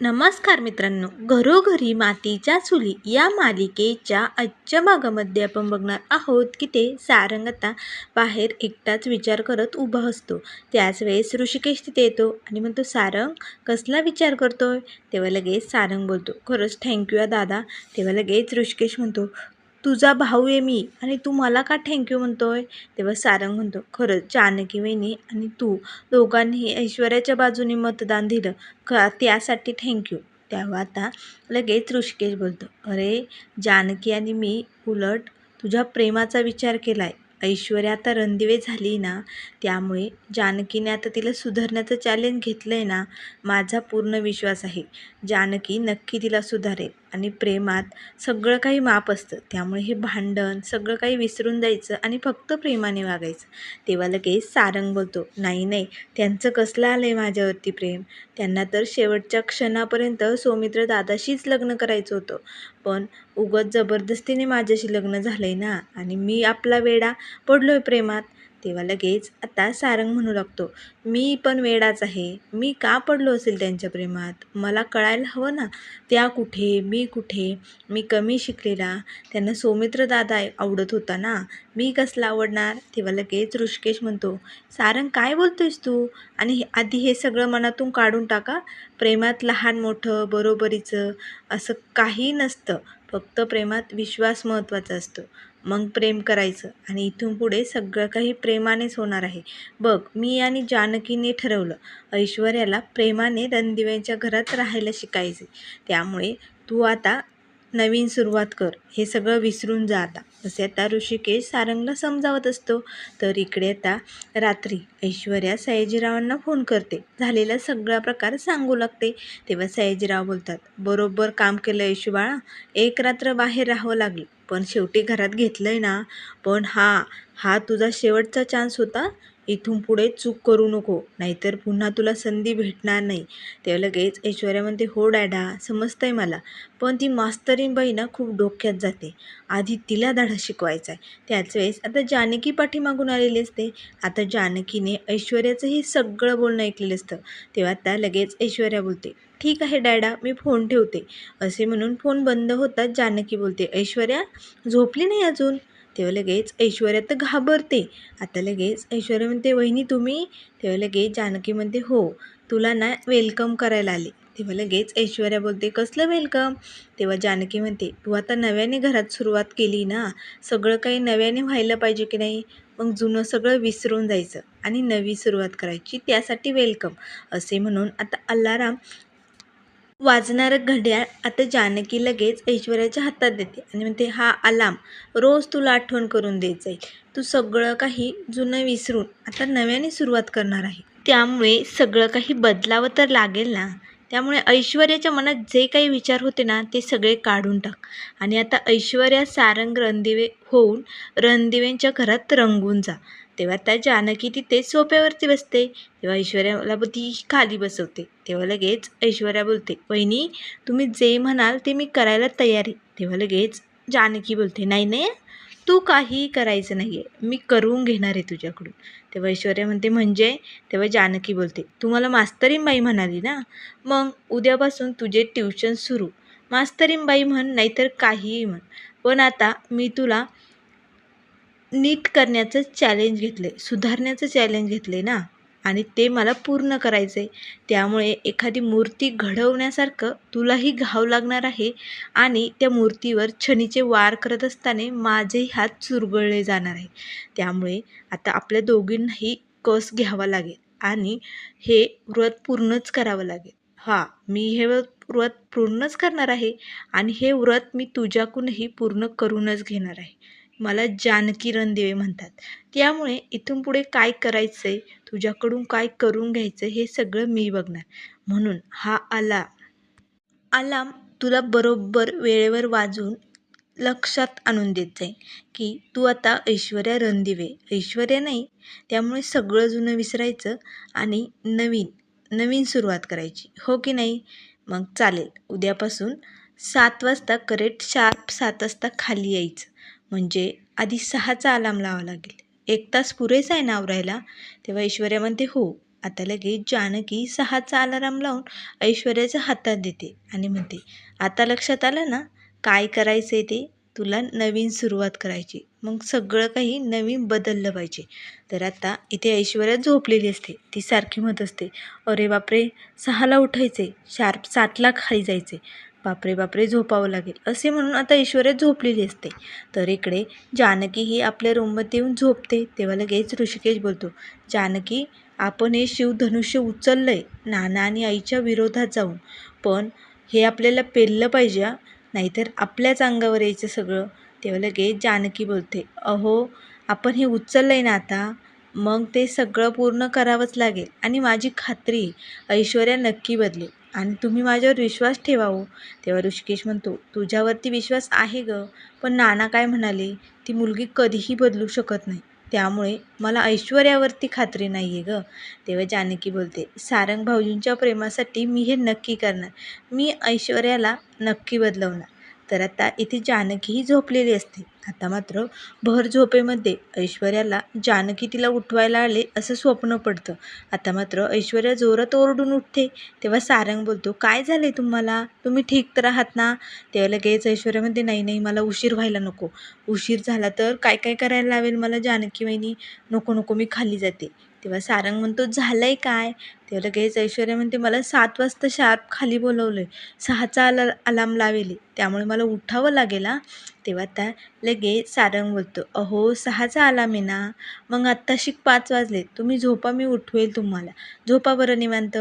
नमस्कार मित्रांनो. घरोघरी मातीच्या चुली या मालिकेच्या आजच्या भागामध्ये आपण बघणार आहोत की ते सारंग आता बाहेर एकटाच विचार करत उभा असतो. त्याच वेळेस ऋषिकेश तिथे येतो आणि म्हणतो सारंग कसला विचार करतोय? तेव्हा लगेच सारंग बोलतो खरंच थँक्यू आहे दादा. तेव्हा लगेच ऋषिकेश म्हणतो तुझा भाऊ आहे मी आणि तू मला का थँक्यू आहे तेव्हा सारंग म्हणतो खरंच जानकी वहिनी आणि तू दोघांनी ऐश्वर्याच्या बाजूने मतदान दिलं ख त्यासाठी थँक्यू तेव्हा आता लगेच ऋषिकेश बोलतो अरे जानकी आणि मी उलट तुझ्या प्रेमाचा विचार केला आहे ऐश्वर्या आता रणदिवे झाली ना त्यामुळे जानकीने आता तिला सुधारण्याचं चॅलेंज घेतलं आहे ना माझा पूर्ण विश्वास आहे. जानकी नक्की तिला सुधारेल. आणि प्रेमात सगळं काही माप असतं. त्यामुळे हे भांडण सगळं काही विसरून जायचं आणि फक्त प्रेमाने वागायचं. तेव्हा लगेच सारंग बोलतो नाही नाही त्यांचं कसलं आलं आहे माझ्यावरती प्रेम? त्यांना तर शेवटच्या क्षणापर्यंत सौमित्र दादाशीच लग्न करायचं होतं. पण उगत जबरदस्तीने माझ्याशी लग्न झालं आहे ना आणि मी आपला वेडा पडलो आहे प्रेमात. तेव्हा लगेच आता सारंग म्हणू लागतो मी पण वेडाच आहे. मी का पडलो असेल त्यांच्या प्रेमात? मला कळायला हवं ना? त्या कुठे? मी कुठे? मी कमी शिकलेला. त्यांना सौमित्र दादा आवडत होता ना? मी कसला आवडणार? तेव्हा लगेच ऋषिकेश म्हणतो सारंग काय बोलतोयस तू? आणि हे- आधी हे सगळं मनातून काढून टाका. प्रेमात लहान मोठं बरोबरीचं असं काही नसतं. फक्त प्रेमात विश्वास महत्त्वाचा असतो. मग प्रेम करायचं आणि इथून पुढे सगळं काही प्रेमानेच होणार आहे. बघ मी आणि जानकीने ठरवलं ऐश्वर्याला प्रेमाने रणदिव्यांच्या घरात राहायला शिकायचे त्यामुळे तू आता नवीन सुरुवात कर. हे सगळं विसरून जा आता. असे आता ऋषिकेश सारंगला समजावत असतो तर इकडे आता रात्री ऐश्वर्या सयाजीरावांना फोन करते. झालेला सगळा प्रकार सांगू लागते. तेव्हा सयाजीराव बोलतात बरोबर काम केलं ऐशुबाळा एक रात्र बाहेर राहावं लागलं. पण शेवटी घरात घेतलं आहे ना. पण हा हा तुझा शेवटचा चान्स होता. इथून पुढे चूक करू नको नाहीतर पुन्हा तुला संधी भेटणार नाही. तेव्हा लगेच ऐश्वर्या म्हणते हो डॅडा समजतंय मला पण ती मास्तरीन बाई ना खूप डोक्यात जाते. आधी तिला धडा शिकवायचा आहे त्याच वेळेस आता जानकी पाठीमागून आलेली असते. आता जानकीने ऐश्वर्याचं हे सगळं बोलणं ऐकलेलं असतं. तेव्हा आता लगेच ऐश्वर्या बोलते ठीक आहे डॅडा मी फोन ठेवते. असे म्हणून फोन बंद होताच जानकी बोलते ऐश्वर्या झोपली नाही अजून? तेव्हा लगेच ऐश्वर्या तर घाबरते. आता लगेच ऐश्वर्या म्हणते वहिनी तुम्ही? तेव्हा लगेच जानकी म्हणते हो तुला ना वेलकम करायला आले. तेव्हा लगेच ऐश्वर्या बोलते कसलं वेलकम तेव्हा जानकी म्हणते तू आता नव्याने घरात सुरुवात केली ना सगळं काही नव्याने व्हायला पाहिजे की नाही? मग जुनं सगळं विसरून जायचं आणि नवी सुरुवात करायची त्यासाठी वेलकम असे म्हणून आता अलाराम वाजणारं घड्याळ आता जानकी लगेच ऐश्वर्याच्या हातात देते आणि म्हणते हा अलाम रोज तुला आठवण करून देत जाईल तू सगळं काही जुनं विसरून आता नव्याने सुरुवात करणार आहे. त्यामुळे सगळं काही बदलावं तर लागेल ना? त्यामुळे ऐश्वर्याच्या मनात जे काही विचार होते ना ते सगळे काढून टाक. आणि आता ऐश्वर्या सारंग रणदिवे होऊन रणदिवेंच्या घरात रंगून जा. तेव्हा त्या जानकी तिथे सोप्यावरती बसते. तेव्हा ऐश्वर्याला ती खाली बसवते. तेव्हा लगेच ऐश्वर्या बोलते वहिनी तुम्ही जे म्हणाल ते मी करायला तयार आहे. तेव्हा लगेच जानकी बोलते नाही नाही तू काही करायचं नाही आहे मी करून घेणार आहे तुझ्याकडून. तेव्हा ऐश्वर्या म्हणते म्हणजे? तेव्हा जानकी बोलते तू मला म्हणाली ना? मग उद्यापासून तुझे ट्युशन सुरू. मास्तरीमबाई म्हण नाहीतर काहीही म्हण. पण आता मी तुला नीट करण्याचं चॅलेंज घेतलं आहे सुधारण्याचं चॅलेंज घेतलं आहे ना? आणि ते मला पूर्ण करायचं आहे त्यामुळे एखादी मूर्ती घडवण्यासारखं तुलाही घाव लागणार आहे आणि त्या मूर्तीवर छनीचे वार करत असताना माझे हात चुरगळले जाणार आहे त्यामुळे आता आपल्या दोघींनाही कस घ्यावा लागेल आणि हे व्रत पूर्णच करावं लागेल. हां मी हे व्रत पूर्णच करणार आहे आणि हे व्रत मी तुझ्याकूनही पूर्ण करूनच घेणार आहे. मला जानकी रणदिवे म्हणतात. त्यामुळे इथून पुढे काय करायचं आहे तुझ्याकडून काय करून घ्यायचं हे सगळं मी बघणार. म्हणून हा आला. आलाम तुला बरोबर वेळेवर वाजून लक्षात आणून देत जाईल की तू आता ऐश्वर्या रणदिवे ऐश्वर्या नाही त्यामुळे सगळं जुनं विसरायचं आणि नवीन नवीन सुरुवात करायची. हो की नाही? मग चालेल. उद्यापासून सात वाजता करेक्ट शार्प सात वाजता खाली यायचं. म्हणजे आधी सहाचा अलाम लावावा लागेल. एक तास पुरेसा आहे ना आवरायला तेव्हा ऐश्वर्या म्हणते हो. आता लगेच जानकी सहाचा अलाराम लावून ऐश्वर्याच्या हातात देते आणि म्हणते आता लक्षात आलं ना? काय करायचं आहे ते? तुला नवीन सुरुवात करायची. मग सगळं काही नवीन बदललं पाहिजे. तर आता इथे ऐश्वर्या झोपलेली असते. ती सारखी म्हणत असते अरे बापरे! सहाला उठायचे शार्प सातला खाली जायचे बापरे बापरे झोपावं लागेल. असे म्हणून आता ऐश्वर्या झोपलेली असते. तर इकडे जानकी ही आपल्या रूममध्ये येऊन झोपते. तेव्हा लगेच ऋषिकेश बोलतो जानकी आपण हे शिवधनुष्य उचललं आहे नाना आणि आईच्या विरोधात जाऊन. पण हे आपल्याला पेललं पाहिजे नाहीतर आपल्याच अंगावर यायचं सगळं. तेव्हा लगेच जानकी बोलते अहो आपण हे उचललं आहे ना आता? मग ते सगळं पूर्ण करावंच लागेल आणि माझी खात्री ऐश्वर्या नक्की बदलेल. आणि तुम्ही माझ्यावर विश्वास ठेवा तेव्हा ऋषिकेश म्हणतो तुझ्यावरती विश्वास आहे ग पण नाना काय म्हणाले ती मुलगी कधीही बदलू शकत नाही. त्यामुळे मला ऐश्वर्यावरती खात्री नाही आहे ग. तेव्हा जानकी बोलते सारंग भाऊजींच्या प्रेमासाठी मी हे नक्की करणार. मी ऐश्वर्याला नक्की बदलवणार. तर आता इथे जानकीही झोपलेली असते. आता मात्र भर झोपेमध्ये ऐश्वर्याला जानकी तिला उठवायला आले असं स्वप्न पडतं. आता मात्र ऐश्वर्या जोरात ओरडून उठते. तेव्हा सारंग बोलतो काय झाले तुम्हाला? तुम्ही ठीक तर आहात ना? तेव्हा लगेच ऐश्वर्या म्हणते नाही नाही मला उशीर व्हायला नको. उशीर झाला तर काय काय करायला लावेल मला जानकी वहिनी? नको नको मी खाली जाते. तेव्हा सारंग म्हणतो झालं आहे काय? तेव्हा लगेच ऐश्वर्या म्हणते मला सात वाजता शार्प खाली बोलवलं आहे सहाचा अला अलाम लावेल. त्यामुळे मला उठावं लागेल हा. तेव्हा त्या लगेच सारंग बोलतो अहो सहाचा अलाम आहे ना. मग आत्ताशी पाच वाजले. तुम्ही झोपा मी उठवेल तुम्हाला. झोपा बरं निवांत.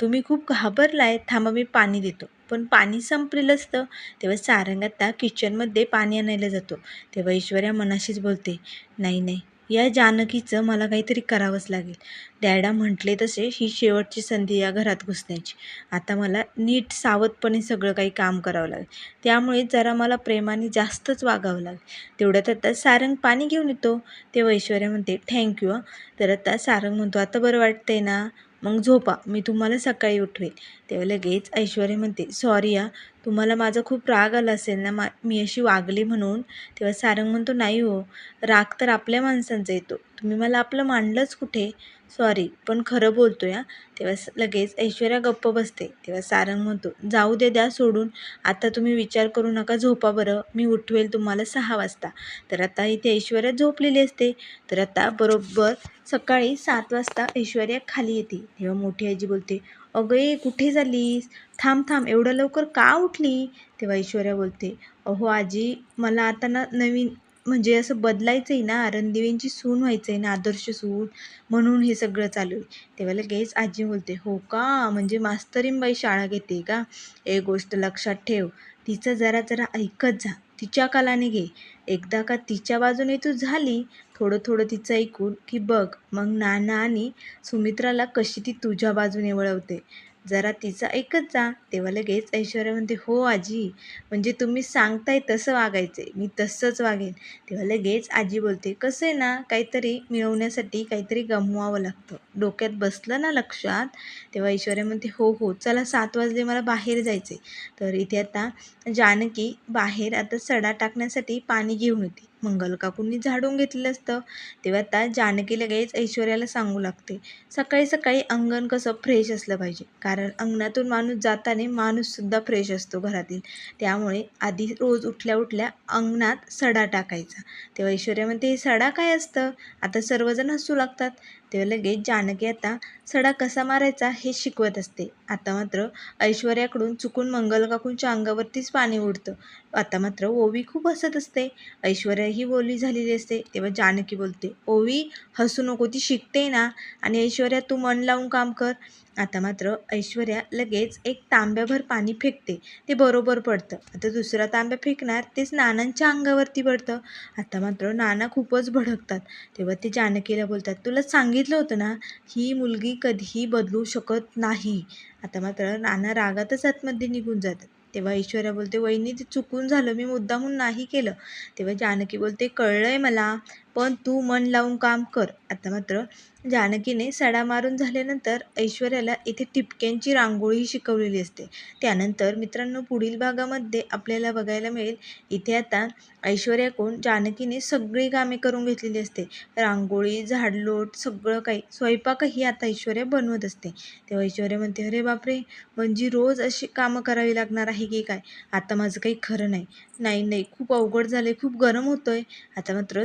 तुम्ही खूप घाबरलाय. थांबा मी पाणी देतो. पण पाणी संपलेलं असतं तेव्हा सारंग आता किचनमध्ये पाणी आणायला जातो. तेव्हा ऐश्वर्या मनाशीच बोलते नाही नाही. या जानकीचं मला काहीतरी करावंच लागेल. डॅडा म्हटले तसे ही शेवटची संधी या घरात घुसण्याची. आता मला नीट सावधपणे सगळं काही काम करावं लागेल. त्यामुळे जरा मला प्रेमाने जास्तच वागावं लागेल. तेवढ्यात आता सारंग पाणी घेऊन येतो. तेव्हा ऐश्वर्या म्हणते थँक्यू तर आता सारंग म्हणतो आता बरं वाटतंय ना? मग झोपा मी तुम्हाला सकाळी उठवेल. तेव्हा लगेच ऐश्वर्या म्हणते सॉरी या तुम्हाला माझा खूप राग आला असेल ना मा मी अशी वागली म्हणून. तेव्हा सारंग म्हणतो नाही हो राग तर आपल्या माणसांचा येतो. तुम्ही मला आपलं मांडलंच कुठे? सॉरी पण खरं बोलतो या तेव्हा लगेच ऐश्वर्या गप्प बसते. तेव्हा सारंग म्हणतो जाऊ दे द्या सोडून. आता तुम्ही विचार करू नका झोपा बरं. मी उठवेल तुम्हाला सहा वाजता. तर आता इथे ऐश्वर्या झोपलेली असते. तर आता बरोबर सकाळी सात वाजता ऐश्वर्या खाली येते. तेव्हा मोठी आजी बोलते अगं ए कुठे झालीस? थांब थांब एवढं लवकर का उठली? तेव्हा ऐश्वर्या बोलते अहो आजी मला आता ना नवीन म्हणजे असं बदलायचं आहे ना रणदिवेंची सून व्हायचं आहे ना आदर्श सून म्हणून हे सगळं चालू आहे. तेव्हा लगेच आजी बोलते हो का? म्हणजे मास्तरींबाई शाळा घेते का? एक गोष्ट लक्षात ठेव तिचं जरा जरा ऐकत जा. तिच्या कालाने घे. एकदा का तिच्या बाजूने तू झाली थोडं थोडं तिचं ऐकून की बघ मग नाना आणि सुमित्राला कशी ती तुझ्या बाजूने वळवते. जरा तिचं ऐकत जा. तेव्हा लगेच ऐश्वर्या म्हणते हो आजी म्हणजे तुम्ही सांगताय तसं वागायचं आहे मी तसंच वागेन. तेव्हा लगेच आजी बोलते कसं आहे ना काहीतरी मिळवण्यासाठी काहीतरी गमवावं लागतं. डोक्यात बसलं ना लक्षात? तेव्हा ऐश्वर्या म्हणते हो हो चला सात वाजले मला बाहेर जायचं आहे तर इथे आता जानकी बाहेर आता सडा टाकण्यासाठी पाणी घेऊन येते. मंगलकाकूंनी झाडून घेतलेलं असतं. तेव्हा आता जानकी लगेच ऐश्वर्याला सांगू लागते. सकाळी सकाळी अंगण कसं फ्रेश असलं पाहिजे. कारण अंगणातून माणूस जाताना माणूससुद्धा फ्रेश असतो घरातील. त्यामुळे आधी रोज उठल्या उठल्या अंगणात सडा टाकायचा. तेव्हा ऐश्वर्या म्हणते हे सडा काय असतं? आता सर्वजण हसू लागतात. तेव्हा लगेच जानकी आता सडा कसा मारायचा हे शिकवत असते. आता मात्र ऐश्वर्याकडून चुकून मंगल काकूंच्या अंगावरतीच पाणी उडतं. आता मात्र ओवी खूप हसत असते. ऐश्वर्या ही बोली झालेली असते. तेव्हा जानकी बोलते ओवी हसू नको ती शिकते ना. आणि ऐश्वर्या तू मन लावून काम कर. आता मात्र ऐश्वर्या लगेच एक तांब्याभर पाणी फेकते. ते बरोबर पडतं. आता दुसरा तांब्या फेकणार तेच नानांच्या अंगावरती पडतं. आता मात्र नाना खूपच भडकतात. तेव्हा ते जानकीला बोलतात तुला सांगितलं होतं ना ही मुलगी कधीही बदलू शकत नाही. आता मात्र नाना रागातच आतमध्ये निघून जातात. तेव्हा ऐश्वर्या बोलते वहिनी ते चुकून झालं. मी मुद्दामून नाही केलं. तेव्हा जानकी बोलते कळलं आहे मला. पण तू मन लावून काम कर. आता मात्र जानकीने सडा मारून झाल्यानंतर ऐश्वर्याला इथे टिपक्यांची रांगोळी शिकवलेली असते. त्यानंतर मित्रांनो पुढील भागामध्ये आपल्याला बघायला मिळेल. इथे आता ऐश्वर्याकडून जानकीने सगळी कामे करून घेतलेली असते. रांगोळी झाडलोट सगळं काही स्वयंपाकही आता ऐश्वर्या बनवत असते. तेव्हा ऐश्वर्या म्हणते अरे बापरे! म्हणजे रोज अशी कामं करावी लागणार आहे की काय? आता माझं काही खरं नाही. नाही नाही खूप अवघड झालं आहे खूप गरम होतं आहे आता मात्र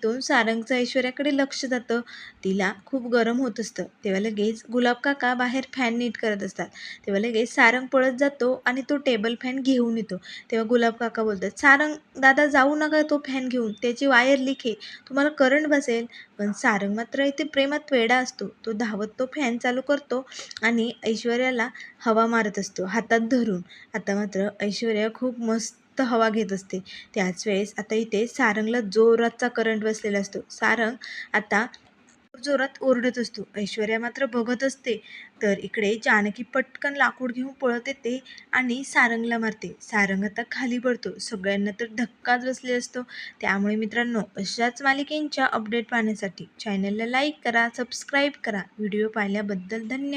खिडकीतून सारंगचं ऐश्वर्याकडे लक्ष जातं. तिला खूप गरम होत असतं. तेव्हा लगेच गुलाब काका बाहेर फॅन नीट करत असतात. तेव्हा लगेच सारंग पळत जातो आणि तो टेबल फॅन घेऊन येतो. तेव्हा गुलाब काका बोलतात सारंग दादा जाऊ नका तो फॅन घेऊन. त्याची वायर लीक आहे. तुम्हाला करंट बसेल. पण सारंग मात्र इथे प्रेमात वेडा असतो. तो धावत तो फॅन चालू करतो आणि ऐश्वर्याला हवा मारत असतो हातात धरून. आता मात्र ऐश्वर्या खूप मस्त हवा घेत असते. त्याच वेळेस आता इथे सारंगला जोराचा करंट बसलेला असतो. सारंग आता जोरात ओरडत असतो. ऐश्वर्या मात्र बघत असते. तर इकडे जानकी पटकन लाकूड घेऊन पळत येते आणि सारंगला मारते. सारंग आता खाली पडतो. सगळ्यांना तर धक्काच बसले असतो. त्यामुळे मित्रांनो अशाच मालिकेंच्या अपडेट पाहण्यासाठी चॅनलला लाईक करा सबस्क्राईब करा. व्हिडिओ पाहिल्याबद्दल धन्यवाद.